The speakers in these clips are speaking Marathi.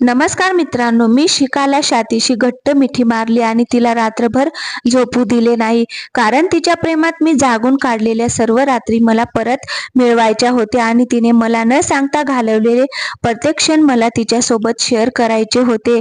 नमस्कार मित्रांनो मी शिकाला शातीशी घट्ट मिठी मारली आणि तिला रात्रभर झोपू दिले नाही. कारण तिच्या प्रेमात मी जागून काढलेल्या सर्व रात्री मला परत मिळवायच्या होत्या आणि तिने मला न सांगता घालवलेले प्रत्येक क्षण मला तिच्यासोबत शेअर करायचे होते.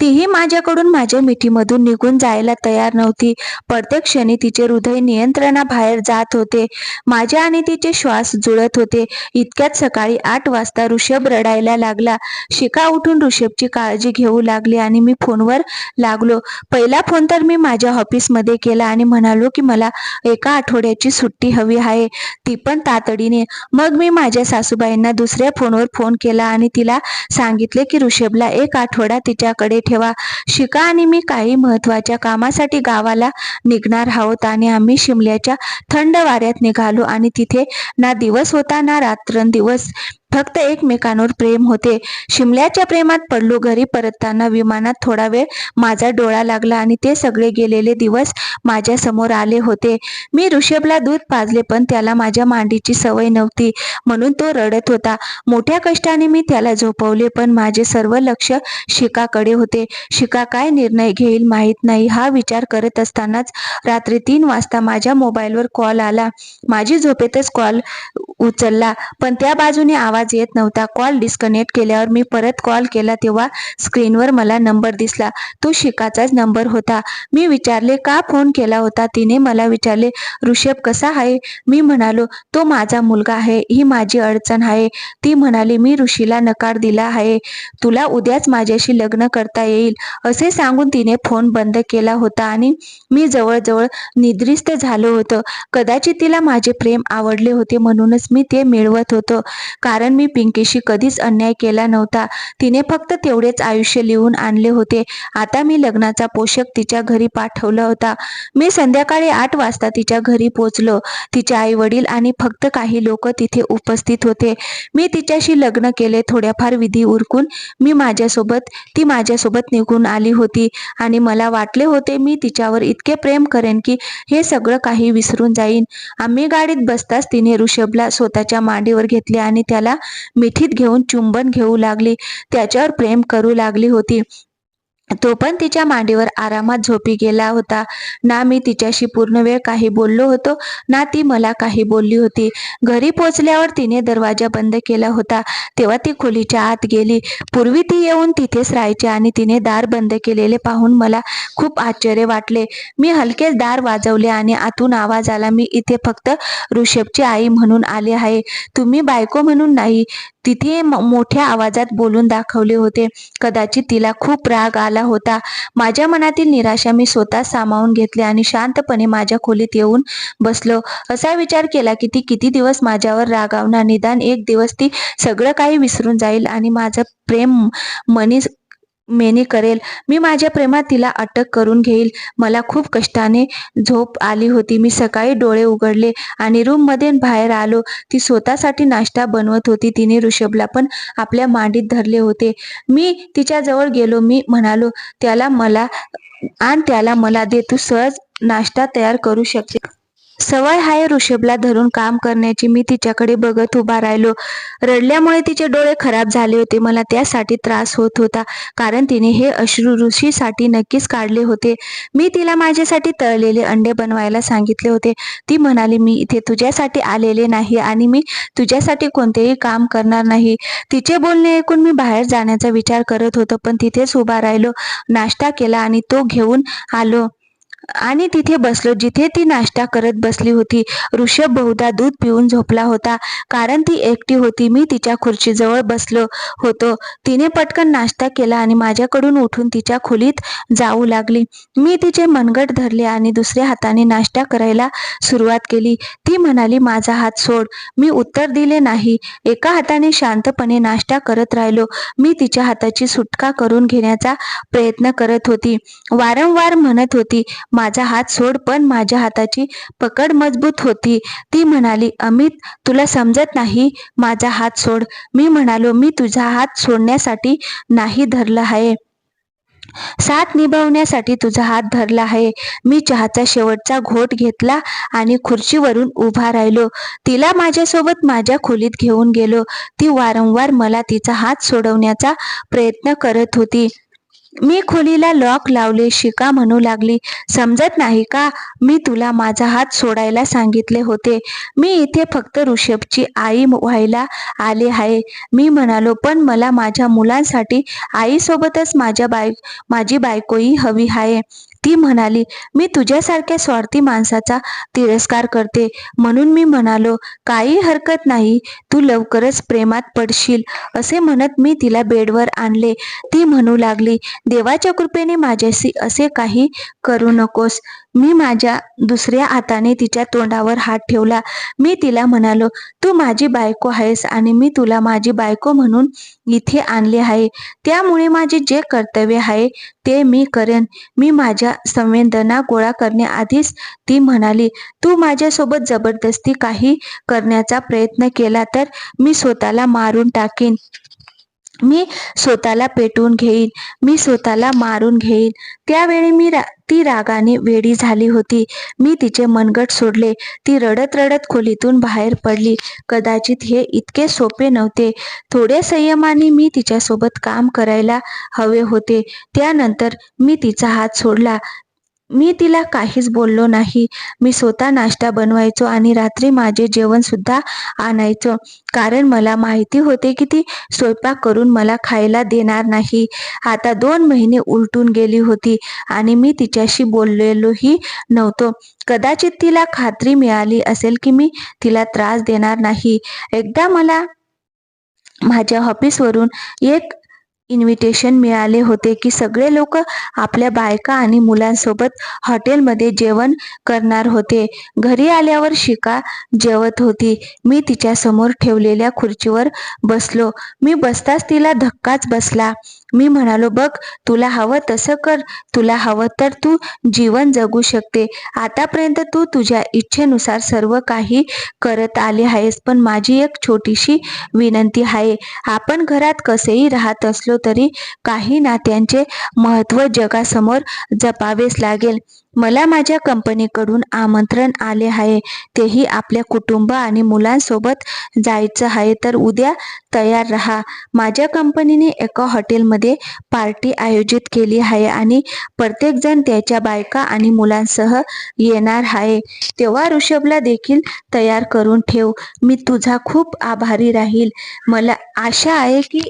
तीही माझ्याकडून माझ्या मिठीमधून निघून जायला तयार नव्हती. प्रत्येक क्षणी तिचे हृदय नियंत्रणाबाहेर जात होते. माझे आणि तिचे श्वास जुळत होते. इतक्यात सकाळी आठ वाजता ऋषभ रडायला लागला. शिका उठून ऋषभ हिशेबची काळजी घेऊ लागली आणि मी फोनवर लागलो. पहिला फोन तर मी माझ्या ऑफिसमध्ये केला आणि म्हणालो की मला एका आठवड्याची सुट्टी हवी आहे. ती पण तातडीने. मग मी माझ्या सासूबाईंना दुसऱ्या फोनवर फोन केला आणि तिला सांगितले की ऋषभला एक आठवडा तिच्याकडे ठेवा. शिका आणि मी काही महत्त्वाच्या कामासाठी गावाला निघणार आहोत आणि आम्ही शिमल्याच्या थंड वाऱ्यात निघालो आणि तिथे ना दिवस होता ना रात्रंदिवस. फक्त एकमेकांवर प्रेम होते. शिमल्याच्या प्रेमात पडलो घरी परतताना विमानात थोडा वेळ माझा डोळा लागला आणि ते सगळे गेलेले दिवस माझ्यासमोर आले होते. मी ऋषभला दूध पाजले पण त्याला माझ्या मांडीची सवय नव्हती. म्हणून तो रडत होता. मोठ्या कष्टाने मी त्याला झोपवले पण माझे सर्व लक्ष शिकाकडे होते. शिका काय निर्णय घेईल माहीत नाही. हा विचार करत असतानाच रात्री तीन वाजता माझ्या मोबाईलवर कॉल आला. माझी झोपेतच कॉल उचलला पण त्या बाजूने आवाज येत नव्हता. कॉल डिस्कनेक्ट केल्यावर मी परत कॉल केला तेव्हा स्क्रीनवर मला नंबर दिसला. तो शिकाचाच नंबर होता. मी विचारले का फोन केला होता? तिने मला विचारले ऋषभ कसा आहे? मी म्हणालो तो माझा मुलगा आहे. ही माझी अडचण आहे. ती म्हणाली मी ऋषीला नकार दिला आहे. तुला उद्याच माझ्याशी लग्न करता येईल. असे सांगून तिने फोन बंद केला होता आणि मी जवळजवळ निद्रिस्त झालो होतो. कदाचित तिला माझे प्रेम आवडले होते म्हणूनच मी ते मिळवत होतो. कारण मी पिंकीशी कधीच अन्याय केला नव्हता. तिने फक्त तेवढेच आयुष्य लिहून आणले होते. आता मी लग्नाचा पोषक तिच्या घरी पाठवला होता. मी संध्याकाळी आठ वाजता तिच्या घरी पोचलो. तिचे आई वडील आणि फक्त काही लोक तिथे उपस्थित होते. मी तिच्याशी लग्न केले. थोड्याफार विधी उरकून मी माझ्यासोबत ती माझ्यासोबत निघून आली होती. आणि मला वाटले होते मी तिच्यावर इतके प्रेम करेन की हे सगळं काही विसरून जाईन. आम्ही गाडीत बसताच तिने ऋषभला स्वतःच्या मांडीवर घेतले आणि त्याला मिठीत घेऊन चुंबन घेऊ लागली. त्याच्यावर प्रेम करू लागली होती. तो पण तिच्या मांडीवर आरामात झोपी गेला होता. ना मी तिच्याशी पूर्ण वेळ काही बोललो होतो ना ती मला काही बोलली होती. घरी पोचल्यावर तिने दरवाजा बंद केला होता. तेव्हा ती खोलीच्या आत गेली. पूर्वी ती येऊन तिथेच राहायची आणि तिने दार बंद केलेले पाहून मला खूप आश्चर्य वाटले. मी हलकेच दार वाजवले आणि आतून आवाज आला मी इथे फक्त ऋषभची आई म्हणून आले आहे. तुम्ही बायको म्हणून नाही तिथे मोठ्या आवाजात बोलून दाखवले होते. कदाचित तिला खूप राग आला होता. माझ्या मनातील निराशा मी स्वतः सामावून घेतली आणि शांतपणे माझ्या खोलीत येऊन बसलो. असा विचार केला की ती किती दिवस माझ्यावर रागावणार? निदान एक दिवस ती सगळं काही विसरून जाईल आणि माझं प्रेम मनी मेनी करेल. मी माझ्या प्रेमात तिला अटक करून घेईल. मला खूप कष्टाने झोप आली होती. मी सकाळी डोळे उघडले आणि रूममध्ये बाहेर आलो. ती स्वतःसाठी नाश्ता बनवत होती. तिने ऋषभला पण आपल्या मांडीत धरले होते. मी तिच्याजवळ गेलो. मी म्हणालो त्याला मला आणि त्याला मला दे. तू सहज नाश्ता तयार करू शकते सवय हाय ऋषभला धरून काम करण्याची मी तिच्याकडे बघत उभा राहिलो. रडल्यामुळे तिचे डोळे खराब झाले होते. मला त्यासाठी त्रास होत होता. कारण तिने हे अश्रू ऋषीसाठी नक्कीच काढले होते. मी तिला माझ्यासाठी तळलेले अंडे बनवायला सांगितले होते. ती म्हणाली मी इथे तुझ्यासाठी आलेले नाही आणि मी तुझ्यासाठी कोणतेही काम करणार नाही. तिचे बोलणे ऐकून मी बाहेर जाण्याचा विचार करत होतो पण तिथेच उभा राहिलो. नाश्ता केला आणि तो घेऊन आलो. आणि तिथे बसलो जिथे ती नाश्ता करत बसली होती. ऋषभ बहुधा दूध पिऊन झोपला होता. कारण ती एकटी होती मी तिच्या खुर्चीजवळ बसलो होतो. तिने पटकन नाश्ता केला आणि माझ्याकडून उठून तिच्या खोलीत जाऊ लागली. मी तिचे मनगट धरले आणि दुसऱ्या हाताने नाश्ता करायला सुरुवात केली. ती म्हणाली माझा हात सोड. मी उत्तर दिले नाही. एका हाताने शांतपणे नाश्ता करत राहिलो. मी तिच्या हाताची सुटका करून घेण्याचा प्रयत्न करत होती. वारंवार म्हणत होती माझा हात सोड पण माझ्या हाताची पकड मजबूत होती. ती म्हणाली अमित तुला समजत नाही माझा हात सोड. मी म्हणालो मी तुझा हात सोडण्यासाठी नाही धरला आहे. साथ निभावण्यासाठी तुझा हात धरला आहे. मी चहाचा शेवटचा घोट घेतला आणि खुर्चीवरून उभा राहिलो. तिला माझ्यासोबत माझ्या खोलीत घेऊन गेलो. ती वारंवार मला तिचा हात सोडवण्याचा प्रयत्न करत होती. मी खोलीला लॉक लावले शिका म्हणू लागली. समजत नाही का? मी तुला माझा हात सोडायला सांगितले होते. मी इथे फक्त ऋषभची आई व्हायला आले आहे. मी म्हणालो पण मला माझ्या मुलांसाठी आईसोबतच माझ्या बाय माझी बायकोही हवी आहे. ती म्हणाली मी तुझ्यासारख्या स्वार्थी माणसाचा तिरस्कार करते. म्हणून मी म्हणालो काही हरकत नाही. तू लवकरच प्रेमात पडशील. असे म्हणत मी तिला बेडवर आणले. ती म्हणू लागली देवाच्या कृपेने माझ्याशी असे काही करू नकोस. मी माझ्या दुसऱ्या हाताने तिच्या तोंडावर हात ठेवला. मी तिला म्हणालो तू माझी बायको आहेस आणि मी तुला माझी बायको म्हणून इथे आणले आहे. त्यामुळे माझे जे कर्तव्य आहे ते मी करेन. मी माझ्या संवेदना गोळा करण्याआधीच ती म्हणाली तू माझ्यासोबत जबरदस्ती काही करण्याचा प्रयत्न केला तर मी स्वतःला मारून टाकेन. मी स्वतःला पेटवून घेईन मी स्वतःला मारून घेईन. त्यावेळी मी रा ती रागाने वेडी झाली होती. मी तिचे मनगट सोडले. ती रडत रडत खोलीतून बाहेर पडली. कदाचित हे इतके सोपे नव्हते. थोड्या संयमाने मी तिच्यासोबत काम करायला हवे होते. त्यानंतर मी तिचा हात सोडला. मी तिला काहीच बोललो नाही. मी स्वतः नाश्ता बनवायचो आणि रात्री माझे जेवण सुद्धा आणायचो. कारण मला माहिती होते की ती स्वयंपाक करून मला खायला देणार नाही. आता दोन महिने उलटून गेली होती आणि मी तिच्याशी बोललेलोही नव्हतो. कदाचित तिला खात्री मिळाली असेल की मी तिला त्रास देणार नाही. एकदा मला माझ्या ऑफिसवरून एक इन्व्हिटेशन मिळाले होते की सगळे लोक आपल्या बायका आणि मुलांसोबत हॉटेलमध्ये जेवण करणार होते. घरी आल्यावर शिका जेवत होती. मी तिच्या समोर ठेवलेल्या खुर्चीवर बसलो. मी बसताच तिला धक्काच बसला. मी म्हणालो बघ तुला हवं तसं कर. तुला हवं तर तू जीवन जगू शकते. आतापर्यंत तू तुझ्या इच्छेनुसार सर्व काही करत आले आहेस पण माझी एक छोटीशी विनंती आहे. आपण घरात कसेही राहत असलो तरी काही नात्यांचे महत्त्व जगासमोर जपावेच लागेल. मला माझ्या कंपनीकडून आमंत्रण आले आहे. तेही आपल्या कुटुंब आणि मुलांसोबत जायचं आहे तर उद्या तयार राहा. माझ्या कंपनीने एका हॉटेलमध्ये पार्टी आयोजित केली आहे आणि प्रत्येकजण त्याच्या बायका आणि मुलांसह येणार आहे. तेव्हा ऋषभला देखील तयार करून ठेव. मी तुझा खूप आभारी राहील. मला आशा आहे की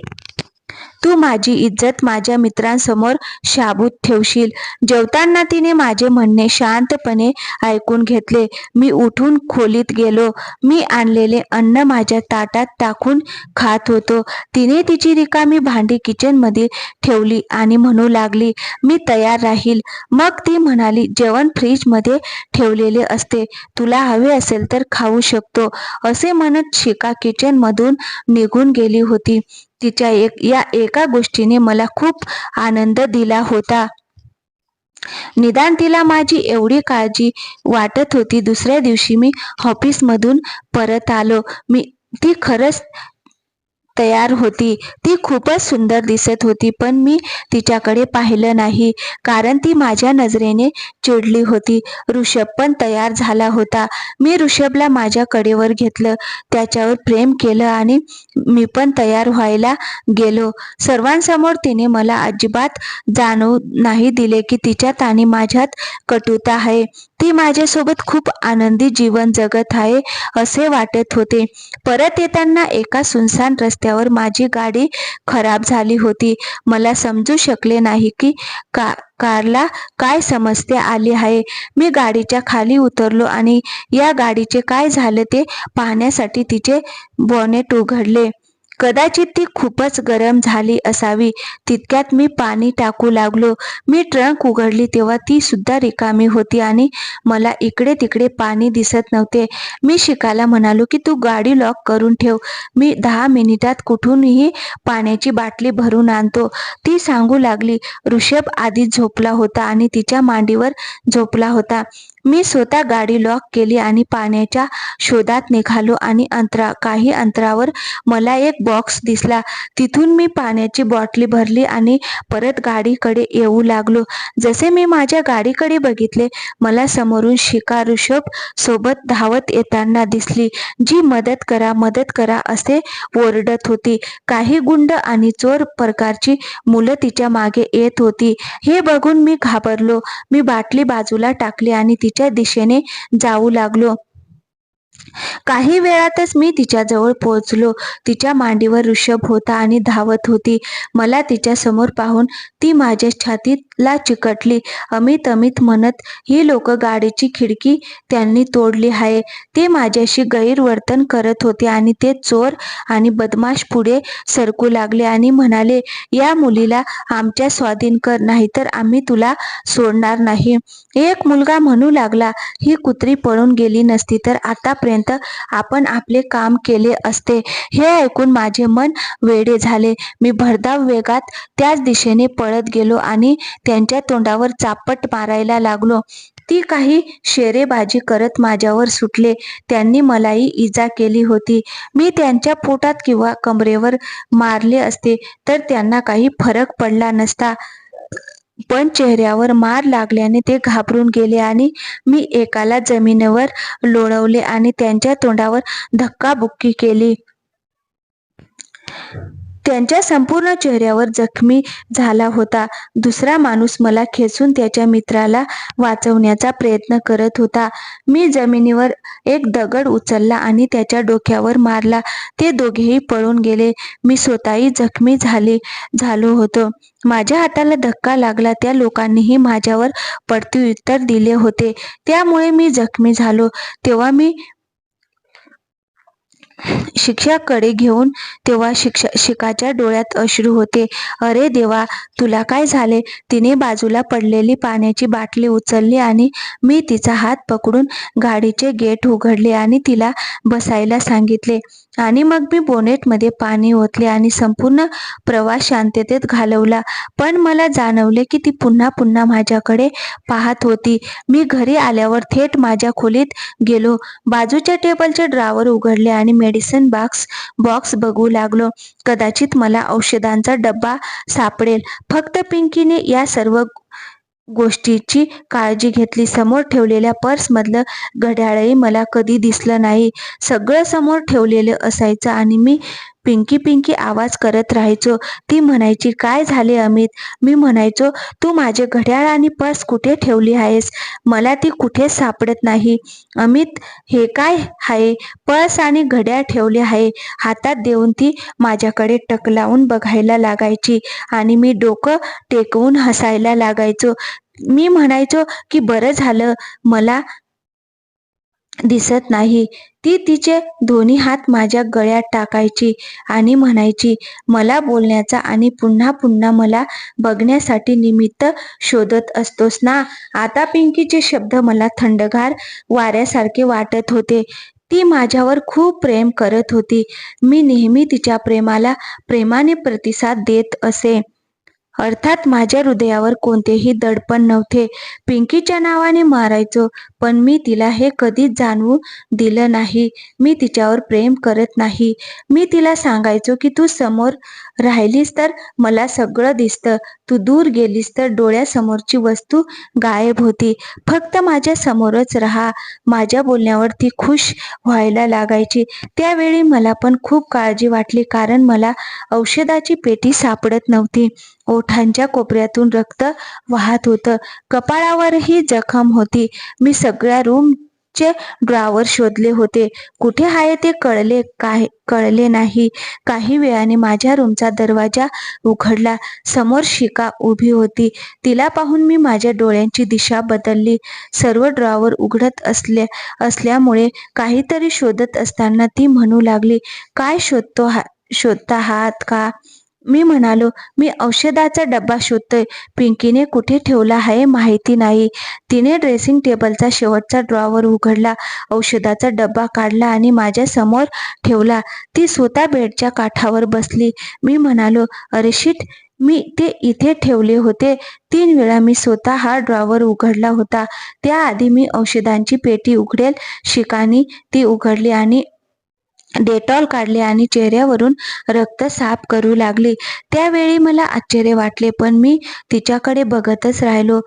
तू माझी इज्जत माझ्या मित्रांसमोर शाबूत ठेवशील. जेवताना तिने माझे म्हणणे शांतपणे ऐकून घेतले. मी उठून खोलीत गेलो. मी आणलेले अन्न माझ्या ताटात टाकून खात होतो. तिने तिची रिकामी भांडी किचनमध्ये ठेवली आणि म्हणू लागली मी तयार राहील. मग ती म्हणाली जेवण फ्रीजमध्ये ठेवलेले असते. तुला हवे असेल तर खाऊ शकतो. असे म्हणत शिका किचनमधून निघून गेली होती. तिच्या एक या एका गोष्टीने मला खूप आनंद दिला होता. निदान तिला माझी एवढी काळजी वाटत होती. दुसऱ्या दिवशी मी ऑफिसमधून परत आलो. मी ती खरंच तयार होती. ती खूपच सुंदर दिसत होती पण मी तिच्याकडे पाहिलं नाही कारण ती माझ्या नजरेने चिडली होती. ऋषभ पण तयार झाला होता. मी ऋषभला माझ्या कडेवर घेतलं त्याच्यावर प्रेम केलं आणि मी पण तयार व्हायला गेलो. सर्वांसमोर तिने मला अजिबात जाणवू नाही दिले की तिच्यात आणि माझ्यात कटुता आहे. ती माझ्यासोबत खूप आनंदी जीवन जगत आहे असे वाटत होते. परत येताना एका सुनसान रस्त्यावर माझी गाडी खराब झाली होती. मला समजू शकले नाही की का कारला काय समस्या आली आहे. मी गाडीच्या खाली उतरलो आणि या गाडीचे काय झाले ते पाहण्यासाठी तिचे बॉनेट उघडले. कदाचित ती खूपच गरम झाली असावी. तितक्यात मी पाणी टाकू लागलो. मी ट्रंक उघडली तेव्हा ती सुद्धा रिकामी होती आणि मला इकडे तिकडे पाणी दिसत नव्हते. मी शिकायला म्हणालो की तू गाडी लॉक करून ठेव. मी दहा मिनिटात कुठूनही पाण्याची बाटली भरून आणतो. ती सांगू लागली ऋषभ आधीच झोपला होता आणि तिच्या मांडीवर झोपला होता. मी स्वतः गाडी लॉक केली आणि पाण्याच्या शोधात निघालो आणि अंतरा काही अंतरावर मला एक बॉक्स दिसला. तिथून मी पाण्याची बॉटली भरली आणि परत गाडीकडे येऊ लागलो. जसे मी माझ्या गाडीकडे बघितले मला समोरून शिका ऋषभ सोबत धावत येताना दिसली जी मदत करा मदत करा असे ओरडत होती. काही गुंड आणि चोर प्रकारची मुलं तिच्यामागे येत होती. हे बघून मी घाबरलो. मी बाटली बाजूला टाकली आणि तिच्या दिशेने जाऊ लागलो. काही वेळातच मी तिच्याजवळ पोहोचलो. तिच्या मांडीवर ऋषभ होता आणि धावत होती. मला तिच्या समोर पाहून ती माझ्या छातीत ला चिकटली. अमित अमित म्हणत ही लोक गाडीची खिडकी त्यांनी तोडली आहे ते माझ्याशी गैरवर्तन करत होते आणि ते चोर आणि बदमाश पुढे सरकू लागले आणि म्हणाले या मुलीला आमच्या स्वाधीन कर नाहीतर आम्ही तुला सोडणार नाही. एक मुलगा म्हणू लागला ही कुत्री पळून गेली नसती तर आतापर्यंत आपण आपले काम केले असते. हे ऐकून माझे मन वेडे झाले. मी भरधाव वेगात त्याच दिशेने पळत गेलो आणि त्यांच्या तोंडावर चापट मारायला लागलो. ती काही शेरेबाजी करत माझ्यावर सुटले. त्यांनी मलाही इजा केली होती. मी त्यांच्या पोटात किंवा कमरेवर मारले असते तर त्यांना काही फरक पडला नसता. पण चेहऱ्यावर मार लागल्याने ते घाबरून गेले आणि मी एकाला जमिनीवर लोळवले आणि त्यांच्या तोंडावर धक्काबुक्की केली. त्यांच्या संपूर्ण चेहऱ्यावर जखमी झाला होता. दुसरा माणूस मला खेचून त्याच्या मित्राला वाचवण्याचा प्रयत्न करत होता. मी जमिनीवर एक दगड उचलला आणि त्याच्या डोक्यावर मारला. ते दोघेही पळून गेले. मी स्वतःही जखमी झाले झालो होतो. माझ्या हाताला धक्का लागला. त्या लोकांनीही माझ्यावर प्रत्युत्तर दिले होते. त्यामुळे मी जखमी झालो. तेव्हा मी शिक्षकाकडे घेऊन तेव्हा शिक्षा शिकाच्या डोळ्यात अश्रू होते. अरे देवा तुला काय झाले? तिने बाजूला पडलेली पाण्याची बाटली उचलली आणि मी तिचा हात पकडून गाडीचे गेट उघडले आणि तिला बसायला सांगितले. आणि मग मी बोनेटमध्ये पाणी ओतले आणि संपूर्ण प्रवास शांततेत घालवला. पण मला जाणवले की ती पुन्हा पुन्हा माझ्याकडे पाहत होती. मी घरी आल्यावर थेट माझ्या खोलीत गेलो. बाजूच्या टेबलचे ड्रावर उघडले आणि मेडिसिन बॉक्स बॉक्स बघू लागलो. कदाचित मला औषधांचा डब्बा सापडेल. फक्त पिंकीने या सर्व गोष्टीची काळजी घेतली. समोर ठेवलेल्या पर्समधलं घड्याळही मला कधी दिसलं नाही. सगळं समोर ठेवलेलं असायचं आणि मी पिंकी पिंकी आवाज करत राहायचो. ती म्हणायची काय झाले अमित मी म्हणायचो तू माझे घड्याळ आणि पर्स कुठे ठेवली आहेस? मला ती कुठे सापडत नाही? अमित हे काय आहे? पर्स आणि घड्याळ ठेवले आहे. हातात देऊन ती माझ्याकडे टक लावून बघायला लागायची आणि मी डोकं टेकवून हसायला लागायचो. मी म्हणायचो की बरं झालं. मला दिसत नाही. ती तिचे दोन्ही हात माझ्या गळ्यात टाकायची आणि म्हणायची मला बोलण्याचा आणि पुन्हा पुन्हा मला बघण्यासाठी निमित्त शोधत असतोस ना? आता पिंकीचे शब्द मला थंडगार वाऱ्यासारखे वाटत होते. ती माझ्यावर खूप प्रेम करत होती. मी नेहमी तिच्या प्रेमाला प्रेमाने प्रतिसाद देत असे. अर्थात माझ्या हृदयावर कोणतेही दडपण नव्हते. पिंकीच्या नावाने मारायचो. पण मी तिला हे कधीच जाणवू दिलं नाही. मी तिच्यावर प्रेम करत नाही. मी तिला सांगायचो की तू समोर राहिलीस तर मला सगळं दिसतं. तू दूर गेलीस तर डोळ्यासमोरची वस्तू गायब होती. फक्त माझ्या समोरच राहा. माझ्या बोलण्यावर ती खुश व्हायला लागायची. त्यावेळी मला पण खूप काळजी वाटली कारण मला औषधाची पेटी सापडत नव्हती. ओठांच्या कोपऱ्यातून रक्त वाहत होतं. कपाळावरही जखम होती. मी सगळ्या रूमचे ड्रॉवर शोधले होते. कुठे आहे ते कळले काय कळले नाही. काही वेळाने माझ्या रूमचा दरवाजा उघडला. समोर शिका उभी होती. तिला पाहून मी माझ्या डोळ्यांची दिशा बदलली. सर्व ड्रॉवर उघडत असल्या असल्यामुळे काहीतरी शोधत असताना ती म्हणू लागली काय शोधतो हा शोधता आहात का? मी म्हणालो मी औषधाचा डब्बा शोधतोय. पिंकीने कुठे ठेवला आहे माहिती नाही. तिने ड्रेसिंग टेबलचा शेवटचा ड्रॉवर उघडला औषधाचा डब्बा काढला आणि माझ्यासमोर ठेवला. ती स्वतः बेडच्या काठावर बसली. मी म्हणालो अरे शिट मी ते इथे ठेवले होते. तीन वेळा मी स्वतः हा ड्रॉवर उघडला होता. त्याआधी मी औषधांची पेटी उघडेल. शिकानी ती उघडली आणि डेटॉल काढले आणि चेहऱ्यावरून रक्त साफ करू लागली. त्यावेळी मला आश्चर्य वाटले पण मी तिच्याकडे बघतच राहिलो.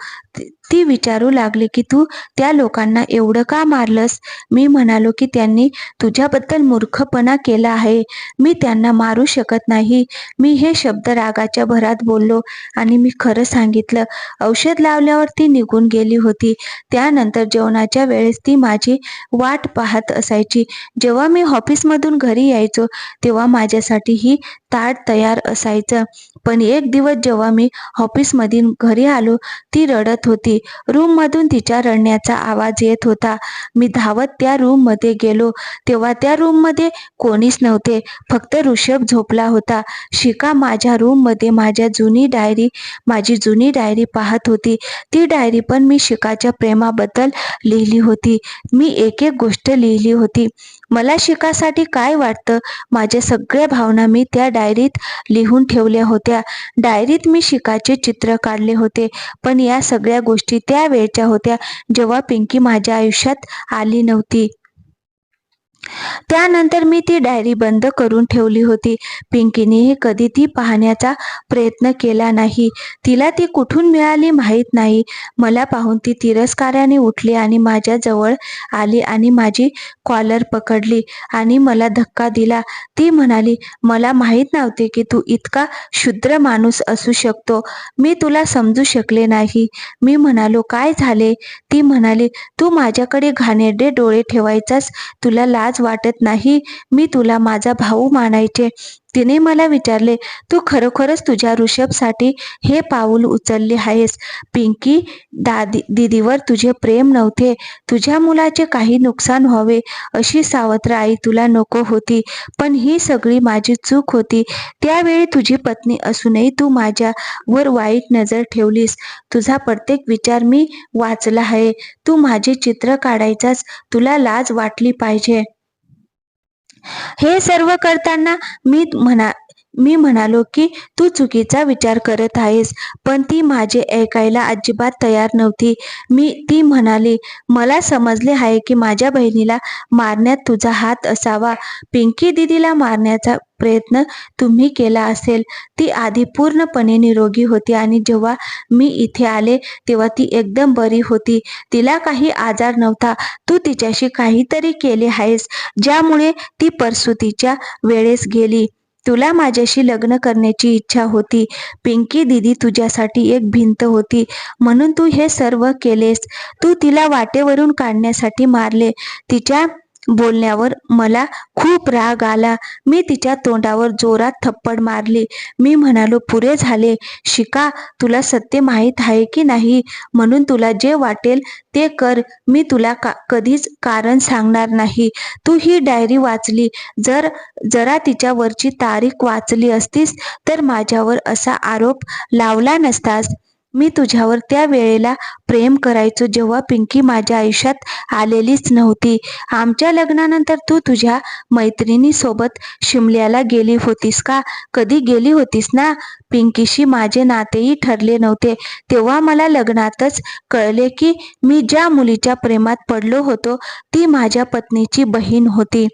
ती- विचारू लागली की तू त्या लोकांना एवढं का मारलंस? मी म्हणालो की त्यांनी तुझ्याबद्दल मूर्खपणा केला आहे. मी त्यांना मारू शकत नाही. मी हे शब्द रागाच्या भरात बोललो आणि मी खरं सांगितलं. औषध लावल्यावर ती निघून गेली होती. त्यानंतर जेवणाच्या वेळेस ती माझी वाट पाहत असायची. जेव्हा मी ऑफिसमधून घरी यायचो तेव्हा माझ्यासाठी ही ताट तयार असायचं. पण एक दिवस जेव्हा मी ऑफिसमधून घरी आलो ती रडत होती. रूममधून तिच्या रडण्याचा आवाज येत होता. मी धावत त्या रूममध्ये गेलो. तेव्हा त्या रूममध्ये कोणीच नव्हते. फक्त ऋषभ झोपला होता. शिका माझ्या रूममध्ये माझ्या जुनी डायरी माझी जुनी डायरी पाहत होती. ती डायरी पण मी शिकाच्या प्रेमाबद्दल लिहिली होती. मी एक एक गोष्ट लिहिली होती. मला शिकासाठी काय वाटतं? माझ्या सगळ्या भावना मी त्या डायरीत लिहून ठेवल्या होत्या. डायरीत मी शिकाचे चित्र काढले होते पण या सगळ्या गोष्टी त्या वेळच्या होत्या जेव्हा पिंकी माझ्या आयुष्यात आली नव्हती. त्यानंतर मी ती डायरी बंद करून ठेवली होती. पिंकीनेही कधी ती पाहण्याचा प्रयत्न केला नाही. तिला ती कुठून मिळाली माहीत नाही. मला पाहून ती तिरस्काराने उठली आणि माझ्या जवळ आली आणि माझी कॉलर पकडली आणि मला धक्का दिला. ती म्हणाली मला माहीत नव्हते की तू इतका शुद्र माणूस असू शकतो. मी तुला समजू शकले नाही. मी म्हणालो काय झाले? ती म्हणाली तू माझ्याकडे घाणेरडे डोळे ठेवायचास. तुला लाज वाटत नाही मी तुला माझा भाऊ मानायचे. तिने मला विचारले तू खरोखरच तुझ्या ऋषभसाठी हे पाऊल उचलले आहेस? पिंकी दादी दीदीवर तुझे प्रेम नव्हते. तुझ्या मुलाचे काही नुकसान व्हावे अशी सावत्र आई तुला नको होती. पण ही सगळी माझी चूक होती. त्यावेळी तुझी पत्नी असूनही तू माझ्यावर वाईट नजर ठेवलीस. तुझा प्रत्येक विचार मी वाचला आहे. तू माझे चित्र काढायचास तुला लाज वाटली पाहिजे. हे सर्व करताना मी म्हणा मी म्हणालो की तू चुकीचा विचार करत आहेस पण ती माझे ऐकायला अजिबात तयार नव्हती. मी ती म्हणाली मला समजले आहे की माझ्या बहिणीला मारण्यात तुझा हात असावा. पिंकी दिदीला मारण्याचा प्रयत्न तुम्ही केला असेल. ती आधी पूर्णपणे निरोगी होती आणि जेव्हा मी इथे आले तेव्हा ती एकदम बरी होती. तिला काही आजार नव्हता. तू तिच्याशी काहीतरी केले आहेस ज्यामुळे ती प्रसूतीच्या वेळेस गेली. तुला माझ्याशी लग्न करण्याची इच्छा होती. पिंकी दिदी तुझ्यासाठी एक भिंत होती. म्हणून तू हे सर्व केलेस. तू तिला वाटेवरून काढण्यासाठी मारले. तिच्या बोलण्यावर मला खूप राग आला. मी तिच्या तोंडावर जोरात थप्पड मारली. मी म्हणालो पुरे झाले. शिका तुला सत्य माहीत आहे की नाही? म्हणून तुला जे वाटेल ते कर. मी तुला का कधीच कारण सांगणार नाही. तू ही डायरी वाचली. जर जरा तिच्यावरची तारीख वाचली असतीस तर माझ्यावर असा आरोप लावला नसतास. मी तुझ्यावर त्या वेळेला प्रेम करायचो जेव्हा पिंकी माझ्या आयुष्यात आलेलीच नव्हती. आमच्या लग्नानंतर तू तुझ्या मैत्रिणीसोबत शिमल्याला गेली होतीस का? कधी गेली होतीस ना? पिंकीशी माझे नातेही ठरले नव्हते. तेव्हा मला लग्नातच कळले की मी ज्या मुलीच्या प्रेमात पडलो होतो ती माझ्या पत्नीची बहीण होती.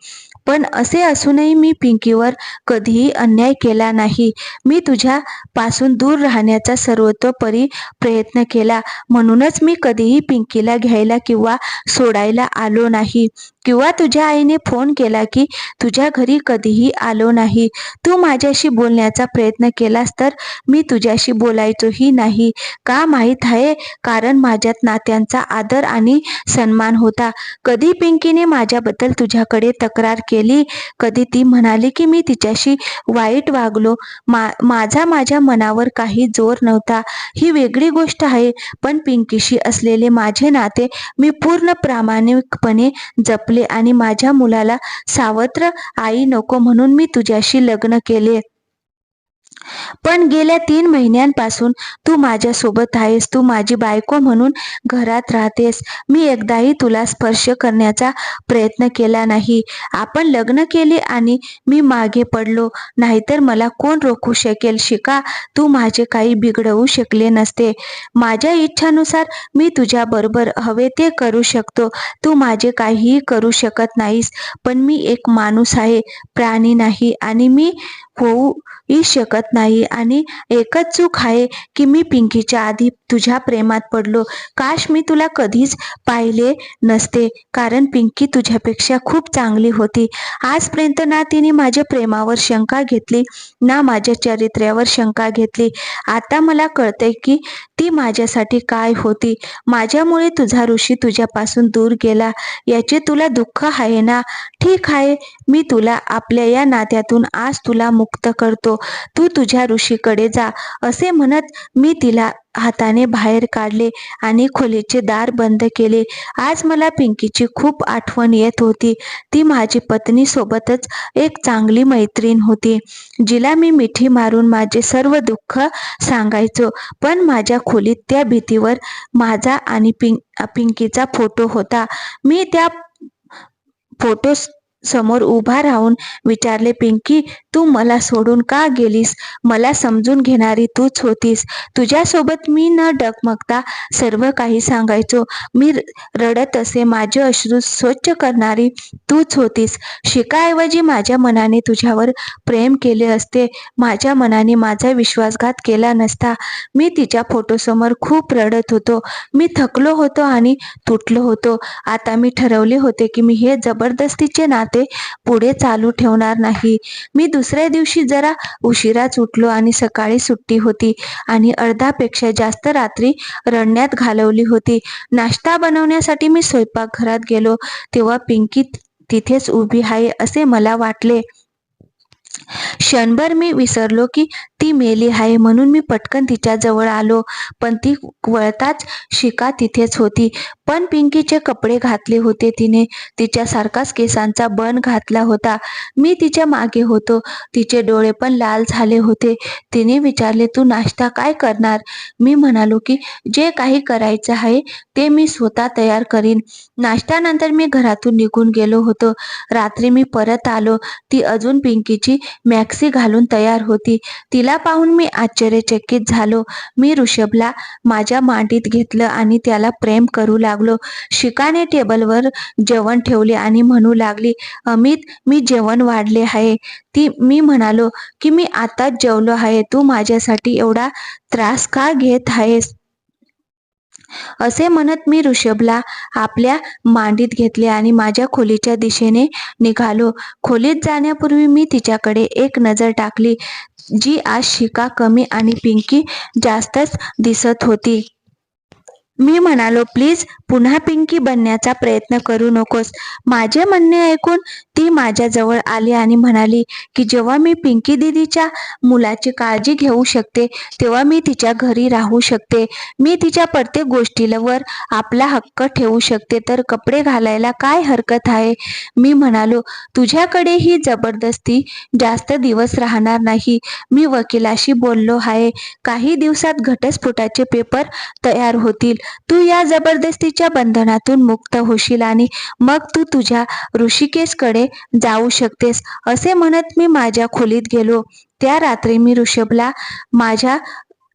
पण असे असूनही मी पिंकीवर कधीही अन्याय केला नाही. मी तुझ्या पासून दूर राहण्याचा सर्वतोपरी प्रयत्न केला. म्हणूनच मी कधीही पिंकीला घ्यायला किंवा सोडायला आलो नाही. किंवा तुझ्या आईने फोन केला की तुझ्या घरी कधीही आलो नाही. तू माझ्याशी बोलण्याचा प्रयत्न केलास तर मी तुझ्याशी बोलायचोही नाही. का माहीत आहे? कारण माझ्यात नात्यांचा आदर आणि सन्मान होता. कधी पिंकीने माझ्याबद्दल तुझ्याकडे तक्रार केली? कधी ती म्हणाली की मी तिच्याशी वाईट वागलो. मा माझा माझ्या मनावर काही जोर नव्हता. ही वेगळी गोष्ट आहे. पण पिंकीशी असलेले माझे नाते मी पूर्ण प्रामाणिकपणे जप जपले आणि माझ्या मुलाला सावत्र आई नको म्हणून मी तुझ्याशी लग्न केले. पण गेल्या तीन महिन्यांपासून तू माझ्यासोबत आहेस. तू माझी बायको म्हणून घरात राहतेस. मी एकदाही तुला स्पर्श करण्याचा प्रयत्न केला नाही. आपण लग्न केले आणि मी मागे पडलो. नाहीतर मला कोण रोखू शकेल? शिका तू माझे काही बिघडवू शकले नसते. माझ्या इच्छानुसार मी तुझ्या बरोबर हवे ते करू शकतो. तू माझे काहीही करू शकत नाहीस पण मी एक माणूस आहे प्राणी नाही आणि मी होऊ येऊ शकत नाही आणि एकच चूक आहे की मी पिंकीच्या आधी तुझ्या प्रेमात पडलो. काश मी तुला कधीच पाहिले नसते कारण पिंकी तुझ्यापेक्षा खूप चांगली होती. आजपर्यंत ना तिने माझ्या प्रेमावर शंका घेतली ना माझ्या चरित्र्यावर शंका घेतली. आता मला कळतंय की ती माझ्यासाठी काय होती. माझ्यामुळे तुझा ऋषी तुझ्यापासून दूर गेला. याचे तुला दुःख आहे ना? ठीक आहे. मी तुला आपल्या या नात्यातून आज तुला मुक्त करतो. तू तुझ्या ऋषीकडे जा. असे म्हणत मी तिला हाताने बाहेर काढले आणि खोलीचे दार बंद केले. आज मला पिंकीची खूप आठवण येत होती. ती माझी पत्नी सोबतच एक चांगली मैत्रीण होती. जिला मी मिठी मारून माझे सर्व दुःख सांगायचो पण माझ्या खोलीत त्या भीतीवर माझा आणि पिंक पिंकीचा फोटो होता. मी त्या फोटो समोर उभा राहून विचारले पिंकी तू मला सोडून का गेलीस? मला समजून घेणारी तूच होतीस. तुझ्यासोबत मी न डगमगता सर्व काही सांगायचो. मी रडत असे माझे अश्रू स्वच्छ करणारी तूच होतीस. शिकाऐवजी माझ्या मनाने तुझ्यावर प्रेम केले असते. माझ्या मनाने माझा विश्वासघात केला नसता. मी तिच्या फोटोसमोर खूप रडत होतो. मी थकलो होतो आणि तुटलो होतो. आता मी ठरवले होते की मी हे जबरदस्तीचे नाते पुढे चालू ठेवणार नाही. मी दुसऱ्या दिवशी जरा उशिराच उठलो आणि सकाळी सुट्टी होती आणि अर्धापेक्षा जास्त रात्री रडण्यात घालवली होती. नाश्ता बनवण्यासाठी मी स्वयंपाकघरात गेलो. तेव्हा पिंकी तिथेच उभी आहे असे मला वाटले. क्षणभर मी विसरलो की ती मेली आहे म्हणून मी पटकन तिच्या जवळ आलो. पण ती वळताच शिका तिथेच होती. पण पिंकीचे कपडे घातले होते तिने. तिच्यासारखाच केसांचा बन घातला होता. मी तिच्यामागे होतो. तिचे डोळे पण लाल झाले होते. तिने विचारले तू नाश्ता काय करणार? मी म्हणालो की जे काही करायचं आहे ते मी स्वतः तयार करीन. नाश्त्यानंतर मी घरातून निघून गेलो होतो. रात्री मी परत आलो. ती अजून पिंकीची मॅक्सी घालून तयार होती. तिला पाहून मी आश्चर्यचकित झालो. मी ऋषभला माझ्या मांडीत घेतलं आणि त्याला प्रेम करू लागलो. शिकाने टेबलवर जेवण ठेवले आणि म्हणू लागली अमित मी जेवण वाढले आहे. ती मी म्हणालो की मी आताच जेवलो आहे. तू माझ्यासाठी एवढा त्रास का घेत आहेस? असे म्हणत मी ऋषभला आपल्या मांडीत घेतले आणि माझ्या खोलीच्या दिशेने निघालो. खोलीत जाण्यापूर्वी मी तिच्याकडे एक नजर टाकली जी आज शिका कमी आणि पिंकी जास्तच दिसत होती. मी म्हणालो प्लीज पुन्हा पिंकी बनण्याचा प्रयत्न करू नकोस. माझे म्हणणे ऐकून ती माझ्याजवळ आली आणि म्हणाली की जेव्हा मी पिंकी दिदीच्या मुलाची काळजी घेऊ शकते तेव्हा मी तिच्या घरी राहू शकते. मी तिच्या प्रत्येक गोष्टीवर आपला हक्क ठेवू शकते. तर कपडे घालायला काय हरकत आहे? मी म्हणालो तुझ्याकडे ही जबरदस्ती जास्त दिवस राहणार नाही. मी वकिलाशी बोललो आहे काही दिवसात घटस्फोटाचे पेपर तयार होतील. तू या जबरदस्तीच्या बंधनातून मुक्त होशील आणि मग तू तुझ्या ऋषिकेशकडे जाऊ शकतेस असे म्हणत मी माझ्या खोलीत गेलो. त्या रात्री मी ऋषभला माझ्या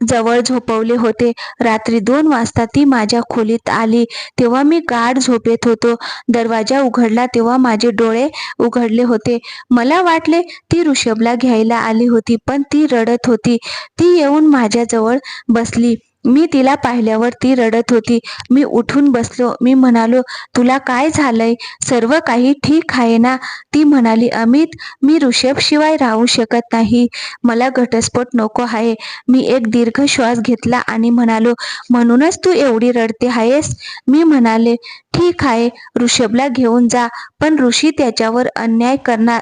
जवळ झोपवले होते. रात्री दोन वाजता ती माझ्या खोलीत आली. तेव्हा मी गाढ झोपेत होतो. दरवाजा उघडला तेव्हा माझे डोळे उघडले होते. मला वाटले ती ऋषभला घ्यायला आली होती पण ती रडत होती. ती येऊन माझ्याजवळ बसली. मी तिला पाहिल्यावर ती रडत होती. मी उठून बसलो. मी म्हणालो तुला काय झालंय? सर्व काही ठीक आहे ना? ती म्हणाली अमित मी ऋषभ शिवाय राहू शकत नाही. मला घटस्फोट नको आहे. मी एक दीर्घ श्वास घेतला आणि म्हणालो म्हणूनच तू एवढी रडते आहेस? मी म्हणाले ठीक आहे ऋषभला घेऊन जा पण ऋषी त्याच्यावर अन्याय करणार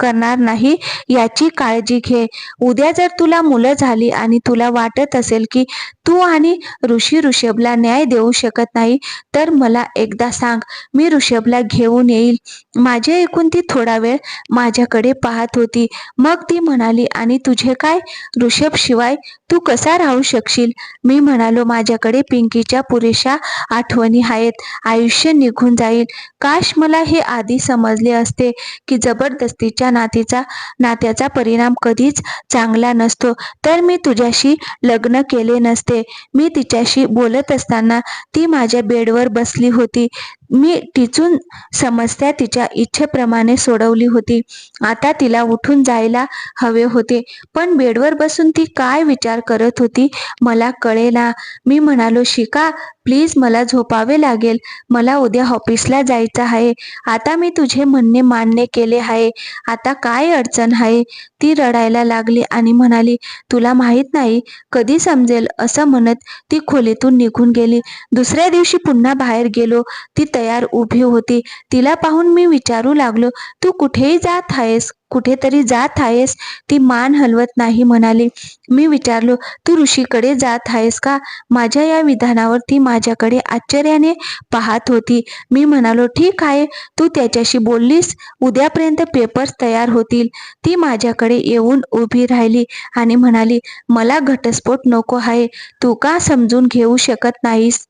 करणार नाही याची काळजी घे. उद्या जर तुला मुलं झाली आणि तुला वाटत असेल की तू आणि ऋषी ऋषभला न्याय देऊ शकत नाही तर मला एकदा सांग मी ऋषभला घेऊन येईल. माझे ऐकून ती थोडा वेळ माझ्याकडे पाहत होती. मग ती म्हणाली आणि तुझे काय? ऋषभ शिवाय तू कसा राहू शकशील? मी म्हणालो माझ्याकडे पिंकीच्या पुरेशा आठवणी आहेत. आयुष्य निघून जाईल. काश मला हे आधी समजले असते की जबरदस्तीच्या नातीचा नात्याचा परिणाम कधीच चांगला नसतो तर मी तुझ्याशी लग्न केले नसते. मी तिच्याशी बोलत असताना ती माझ्या बेडवर बसली होती. मी टिचून समस्या तिच्या इच्छेप्रमाणे सोडवली होती. आता तिला उठून जायला हवे होते. पण बेडवर बसून ती काय विचार करत होती मला कळेना. मी म्हणालो शिका प्लीज मला झोपावे लागेल. मला उद्या ऑफिसला जायचं आहे. आता मी तुझे म्हणणे मान्य केले आहे. आता काय अडचण आहे? ती रडायला लागली आणि म्हणाली तुला माहीत नाही कधी समजेल? असं म्हणत ती खोलीतून निघून गेली. दुसऱ्या दिवशी पुन्हा बाहेर गेलो. ती तयार उभी होती. तिला पाहून मी विचारू लागलो तू कुठेही जात आहेस? कुठेतरी जात आहेस? ती मान हलवत नाही म्हणाली. मी विचारलो तू ऋषीकडे जात आहेस का? माझ्या या विधानावर ती माझ्याकडे आश्चर्याने पाहत होती. मी म्हणालो ठीक आहे. तू त्याच्याशी बोललीस. उद्यापर्यंत पेपर्स तयार होतील. ती माझ्याकडे येऊन उभी राहिली आणि म्हणाली मला घटस्फोट नको आहे. तू का समजून घेऊ शकत नाहीस?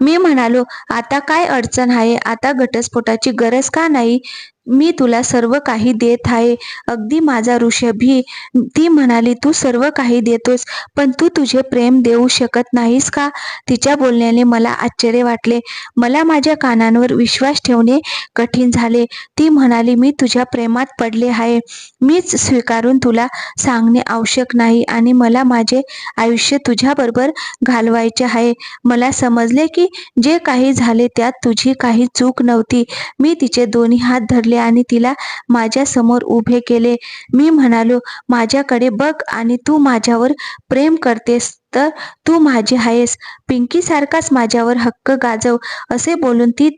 मी म्हणालो आता काय अडचण आहे? आता घटस्फोटाची गरज का नाही? मी तुला सर्व काही देत आहे. अगदी माझा ऋषभी ती म्हणाली तू सर्व काही देतोस पण तू तुझे प्रेम देऊ शकत नाहीस का? तिच्या बोलण्याने मला आश्चर्य वाटले. मला माझ्या कानांवर विश्वास ठेवणे कठीण झाले. ती म्हणाली मी तुझ्या प्रेमात पडले आहे. मीच स्वीकारून तुला सांगणे आवश्यक नाही आणि मला माझे आयुष्य तुझ्याबरोबर घालवायचे आहे. मला समजले की जे काही झाले त्यात तुझी काही चूक नव्हती. मी तिचे दोन्ही हात धरले आणि तिला माझ्यासमोर उभे केले. मी म्हणालो माझ्याकडे बघ आणि तू माझ्यावर प्रेम करतेस तर तू माझी आहेस. पिंकी सारखाच माझ्यावर हक्क गाजव असे बोलून ती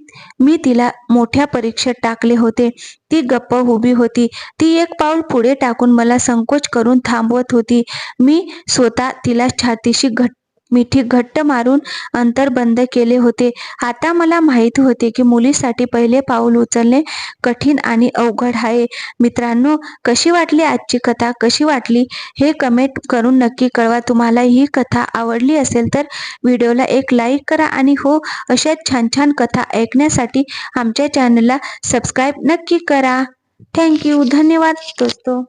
मी तिला मोठ्या परीक्षेत टाकले होते. ती गप्प उभी होती. ती एक पाऊल पुढे टाकून मला संकोच करून थांबवत होती. मी स्वतः तिला छातीशी घट्ट मिठी घट्ट मारून अंतर बंद केले होते. आता मला माहीत होते की मुलीसाठी पहिले पाऊल उचलणे कठीण आणि अवघड आहे. मित्रांनो कशी वाटली आजची कथा? कशी वाटली? हे कमेंट करून नक्की कळवा. तुम्हाला ही कथा आवडली असेल तर व्हिडिओला एक लाईक करा आणि हो अशा छान छान कथा ऐकण्यासाठी आमच्या चॅनलला सबस्क्राईब नक्की करा. थँक्यू धन्यवाद दोस्तो.